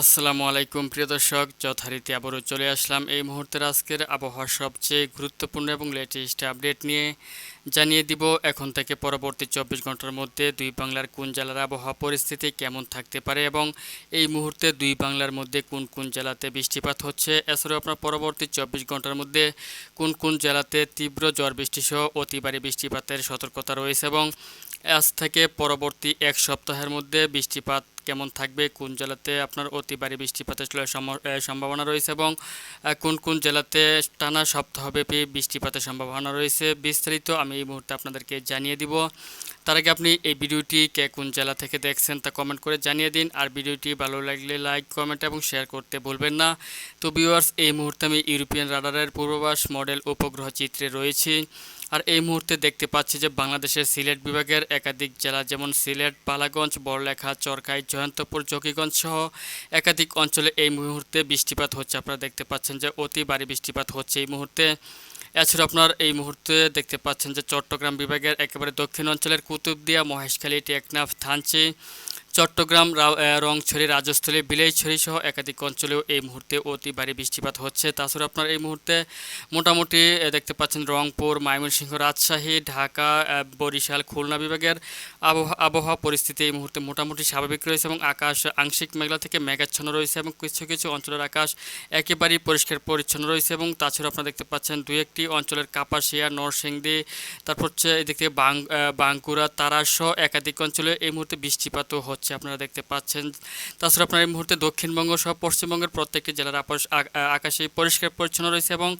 আসসালামু আলাইকুম, প্রিয় দর্শক। যথারীতি আবারও চলে আসলাম এই মুহূর্তের আজকের আবহাওয়ার সবচেয়ে গুরুত্বপূর্ণ এবং লেটেস্ট আপডেট নিয়ে। জানিয়ে দিব, এখন থেকে পরবর্তী চব্বিশ ঘণ্টার মধ্যে দুই বাংলার কোন জেলার আবহাওয়া পরিস্থিতি কেমন থাকতে পারে এবং এই মুহূর্তে দুই বাংলার মধ্যে কোন কোন জেলাতে বৃষ্টিপাত হচ্ছে, এছাড়াও আপনার পরবর্তী চব্বিশ ঘণ্টার মধ্যে কোন কোন জেলাতে তীব্র ঝড় বৃষ্টি সহ অতি বৃষ্টিপাতের সতর্কতা রয়েছে এবং আজ থেকে পরবর্তী এক সপ্তাহের মধ্যে বৃষ্টিপাত কেমন থাকবে? কোন জেলাতে আপনার অতি ভারী বৃষ্টিপাতের সম্ভাবনা রয়েছে এবং কোন কোন জেলাতে টানা সপ্তাহব্যাপী বৃষ্টিপাতের সম্ভাবনা রয়েছে বিস্তারিত আমি এই মুহূর্তে আপনাদেরকে জানিয়ে দিব। তার আগে আপনি এই ভিডিওটি কে কোন জেলা থেকে দেখছেন তা কমেন্ট করে জানিয়ে দিন। আর ভিডিওটি ভালো লাগলে লাইক কমেন্ট এবং শেয়ার করতে ভুলবেন না। তো ভিউয়ার্স এই মুহূর্তে আমি ইউরোপিয়ান রাডারের পূর্বাভাস মডেল উপগ্রহ চিত্রে রয়েছি। আর এই মুহূর্তে দেখতে পাচ্ছি যে বাংলাদেশের সিলেট বিভাগের একাধিক জেলা যেমন সিলেট বালাগঞ্জ বড়লেখা, চরকাই, জয়ন্তপুর, জকিগঞ্জ সহ একাধিক অঞ্চলে এই মুহূর্তে বৃষ্টিপাত হচ্ছে। আপনারা দেখতে পাচ্ছেন যে অতি ভারী বৃষ্টিপাত হচ্ছে এই মুহূর্তে। এছাড়া আপনার এই মুহূর্তে দেখতে পাচ্ছেন যে চট্টগ্রাম বিভাগের একেবারে দক্ষিণ অঞ্চলের কুতুবদিয়া, মহেশখালী, টেকনাফ, থানচি চট্টগ্রাম রংছড়ি, রাজস্থলী, বিলাইছড়ি সহ একাধিক অঞ্চলেও এই মুহূর্তে অতি ভারী বৃষ্টিপাত হচ্ছে। তাছাড়া আপনার এই মুহূর্তে মোটামুটি দেখতে পাচ্ছেন রংপুর, ময়মনসিংহ, রাজশাহী, ঢাকা বরিশাল, খুলনা বিভাগের আবহাওয়া আবহাওয়া পরিস্থিতি এই মুহূর্তে মোটামুটি স্বাভাবিক রয়েছে এবং আকাশ আংশিক মেঘলা থেকে মেঘাচ্ছন্ন রয়েছে এবং কিছু কিছু অঞ্চলের আকাশ একেবারেই পরিষ্কার পরিচ্ছন্ন রয়েছে এবং তাছাড়া আপনারা দেখতে পাচ্ছেন দু একটি অঞ্চলের কাপাসিয়া, নরসিংদী, তারপর হচ্ছে এদিক বাং বাঁকুড়া, তারাসহ একাধিক অঞ্চলে এই মুহূর্তে বৃষ্টিপাতও হচ্ছে। আপনারা দেখতে পাচ্ছেন। তাছাড়া আপনার এই মুহূর্তে দক্ষিণবঙ্গ সহ পশ্চিমবঙ্গের প্রত্যেকটি জেলার আকাশে পরিষ্কার পরিচ্ছন্ন রয়েছে এবং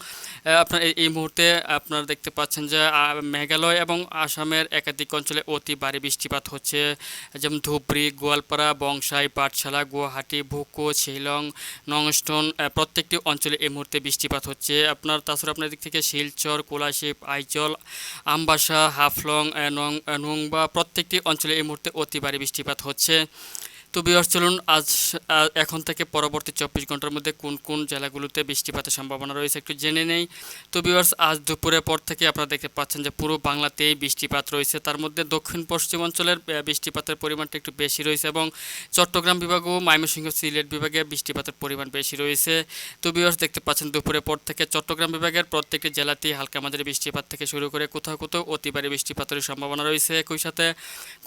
আপনার এই- মুহূর্তে আপনারা দেখতে পাচ্ছেন যে মেঘালয় এবং আসামের একাধিক অঞ্চলে অতি ভারী বৃষ্টিপাত হচ্ছে। যেমন ধুবড়ি, গোয়ালপাড়া, বংশাই, পাঠশালা, গুয়াহাটি, ভুকো, শিলং, নংস্টন প্রত্যেকটি অঞ্চলে এই মুহূর্তে বৃষ্টিপাত হচ্ছে। আপনার, তাছাড়া আপনার দিক থেকে শিলচর, কোলাশিপ আইচল আমবাসা, হাফলং নং নোংবা প্রত্যেকটি অঞ্চলে এই মুহূর্তে অতি ভারী বৃষ্টিপাত হচ্ছে। Kirche তো বিয়ার চলুন আজ এখন থেকে পরবর্তী চব্বিশ ঘণ্টার মধ্যে কোন কোন জেলাগুলোতে বৃষ্টিপাতের সম্ভাবনা রয়েছে একটু জেনে নেই। তো বিয়ার্স আজ দুপুরের পর থেকে আপনারা দেখতে পাচ্ছেন যে পুরো বাংলাতেই বৃষ্টিপাত রয়েছে। তার মধ্যে দক্ষিণ পশ্চিমাঞ্চলের বৃষ্টিপাতের পরিমাণটা একটু বেশি রয়েছে এবং চট্টগ্রাম বিভাগ ও ময়মনসিংহ সিলেট বিভাগে বৃষ্টিপাতের পরিমাণ বেশি রয়েছে। তো বিয়ার্স দেখতে পাচ্ছেন দুপুরের পর থেকে চট্টগ্রাম বিভাগের প্রত্যেকটি জেলাতেই হালকা মাঝারি বৃষ্টিপাত থেকে শুরু করে কোথাও কোথাও অতি ভারী বৃষ্টিপাতের সম্ভাবনা রয়েছে। একই সাথে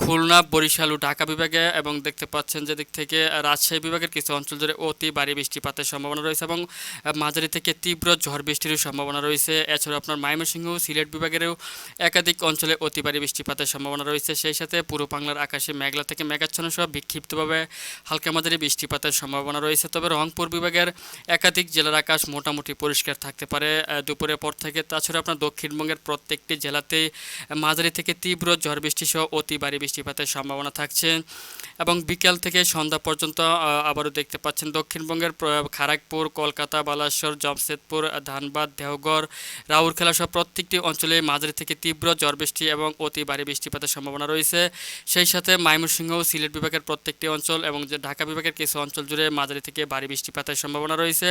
খুলনা, বরিশাল ও ঢাকা বিভাগে এবং দেখতে পাচ্ছেন যে দিক থেকে রাজশাহী বিভাগের কিছু অঞ্চল জুড়ে অতি ভারী বৃষ্টিপাতের সম্ভাবনা রয়েছে এবং মাঝারি থেকে তীব্র ঝড় বৃষ্টির সম্ভাবনা রয়েছে। এছাড়াও আপনার ময়মনসিংহ, সিলেট বিভাগেরও একাধিক অঞ্চলে অতি ভারী বৃষ্টিপাতের সম্ভাবনা রয়েছে। সেই সাথে পুরো বাংলার আকাশে মেঘলা থেকে মেঘাচ্ছন্ন সহ বিক্ষিপ্তভাবে হালকা মাঝারি বৃষ্টিপাতের সম্ভাবনা রয়েছে। তবে রংপুর বিভাগের একাধিক জেলার আকাশ মোটামুটি পরিষ্কার থাকতে পারে দুপুরের পর থেকে। তাছাড়া আপনার দক্ষিণবঙ্গের প্রত্যেকটি জেলাতেই মাঝারি থেকে তীব্র ঝড় বৃষ্টি সহ অতি ভারী বৃষ্টিপাতের সম্ভাবনা থাকছে। এবং বিকেল থেকে সন্ধ্যা পর্যন্ত আবারও দেখতে পাচ্ছেন দক্ষিণবঙ্গের, প্র- খড়গপুর কলকাতা, বালাসর, জমশেদপুর, ধানবাদ দেওঘর রাউরকেলা সহ প্রত্যেকটি অঞ্চলে মাঝারি থেকে তীব্র ঝড় বৃষ্টি এবং অতি ভারী বৃষ্টিপাতের সম্ভাবনা রয়েছে। সেই সাথে ময়মনসিংহ সিলেট বিভাগের প্রত্যেকটি অঞ্চল এবং যে ঢাকা বিভাগের কিছু অঞ্চল জুড়ে মাঝারি থেকে ভারী বৃষ্টিপাতের সম্ভাবনা রয়েছে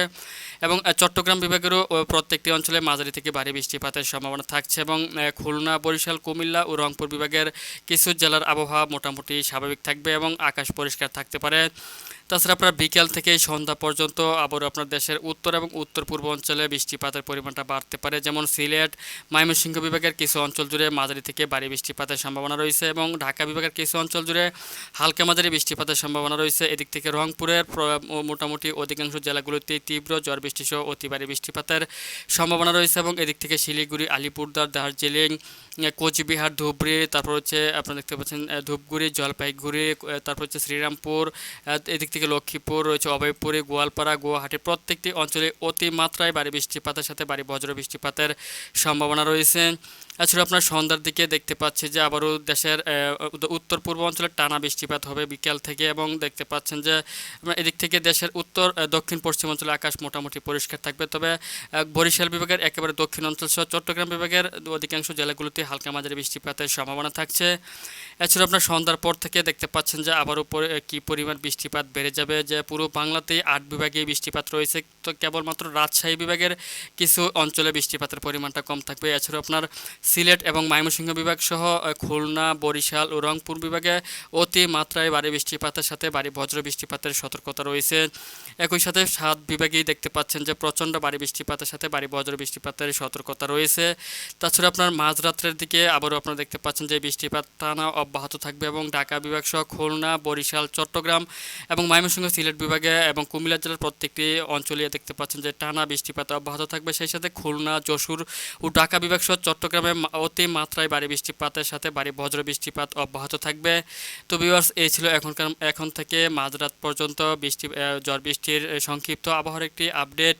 এবং চট্টগ্রাম বিভাগেরও প্রত্যেকটি অঞ্চলে মাঝারি থেকে ভারী বৃষ্টিপাতের সম্ভাবনা থাকছে এবং খুলনা, বরিশাল, কুমিল্লা ও রংপুর বিভাগের কিছু জেলার আবহাওয়া মোটামুটি স্বাভাবিক থাকবে এবং আকাশ পরিষ্কার থাকতে পারে। তাছাড়া আপনার বিকেল থেকে সন্ধ্যা পর্যন্ত আবারও আপনার দেশের উত্তর এবং উত্তর পূর্ব অঞ্চলে বৃষ্টিপাতের পরিমাণটা বাড়তে পারে, যেমন সিলেট, ময়মনসিংহ বিভাগের কিছু অঞ্চল জুড়ে মাঝারি থেকে ভারী বৃষ্টিপাতের সম্ভাবনা রয়েছে এবং ঢাকা বিভাগের কিছু অঞ্চল জুড়ে হালকা মাঝারি বৃষ্টিপাতের সম্ভাবনা রয়েছে। এদিক থেকে রংপুরের মোটামুটি অধিকাংশ জেলাগুলোতে তীব্র ঝড় বৃষ্টি সহ অতি ভারী বৃষ্টিপাতের সম্ভাবনা রয়েছে এবং এদিক থেকে শিলিগুড়ি আলিপুরদার দার্জিলিং, কোচবিহার, ধুবড়ি, তারপর হচ্ছে আপনারা দেখতে পাচ্ছেন ধূপগুড়ি, জলপাইগুড়ি তারপর হচ্ছে শ্রীরামপুর এদিক থেকে লক্ষ্মীপুর রয়েছে অভয়পুরে, গোয়ালপাড়া, গুয়াহাটি। প্রত্যেকটি অঞ্চলে অতিমাত্রায় ভারী বৃষ্টিপাতের সাথে ভারী বজ্র বৃষ্টিপাতের সম্ভাবনা রয়েছে। এছাড়া আপনার সন্ধ্যার দিকে দেখতে পাচ্ছি যে আবারও দেশের উত্তর পূর্ব অঞ্চলে টানা বৃষ্টিপাত হবে বিকেল থেকে এবং দেখতে পাচ্ছেন যে এদিক থেকে দেশের উত্তর দক্ষিণ পশ্চিম অঞ্চলে আকাশ মোটামুটি পরিষ্কার থাকবে। তবে বরিশাল বিভাগের একেবারে দক্ষিণ অঞ্চল সহ চট্টগ্রাম বিভাগের অধিকাংশ জেলাগুলোতে হালকা মাঝারি বৃষ্টিপাতের সম্ভাবনা থাকছে। এছাড়া আপনার সন্ধ্যার পর থেকে দেখতে পাচ্ছেন যে আবারও কি পরিমাণ বৃষ্টিপাত বেড়ে যাবে যে পুরো বাংলাতেই আট বিভাগে বৃষ্টিপাত রয়েছে। তো কেবলমাত্র রাজশাহী বিভাগের কিছু অঞ্চলে বৃষ্টিপাতের পরিমাণটা কম থাকবে। এছাড়াও আপনার সিলেট এবং ময়মনসিংহ বিভাগ সহ খুলনা, বরিশাল ও রংপুর বিভাগে অতি মাত্রায় ভারী বৃষ্টিপাতের সাথে ভারী বজ্র বৃষ্টিপাতের সতর্কতা রয়েছে। একই সাথে সাত বিভাগেই দেখতে পাচ্ছেন যে প্রচণ্ড ভারী বৃষ্টিপাতের সাথে ভারী বজ্র বৃষ্টিপাতের সতর্কতা রয়েছে। তাছাড়া আপনার মাঝরাত্রের দিকে আবারও আপনারা দেখতে পাচ্ছেন যে বৃষ্টিপাত টানা অব্যাহত থাকবে এবং ঢাকা বিভাগ সহ, খুলনা, বরিশাল, চট্টগ্রাম এবং ময়মনসিংহ, সিলেট বিভাগে এবং কুমিল্লা জেলার প্রত্যেকটি অঞ্চলে দেখতে পাচ্ছেন যে টানা বৃষ্টিপাত অব্যাহত থাকবে। সেই সাথে খুলনা, যশোর ও ঢাকা বিভাগ সহ, চট্টগ্রামে অতি মাত্রায় ভারী বৃষ্টিপাতের সাথে ভারী বজ্র বৃষ্টিপাত অব্যাহত থাকবে। তো ভিউয়ার্স এই ছিল এখনকার, এখন থেকে মাঝরাত পর্যন্ত বৃষ্টি ঝড় বৃষ্টির সংক্ষিপ্ত আবহাওয়ার একটি আপডেট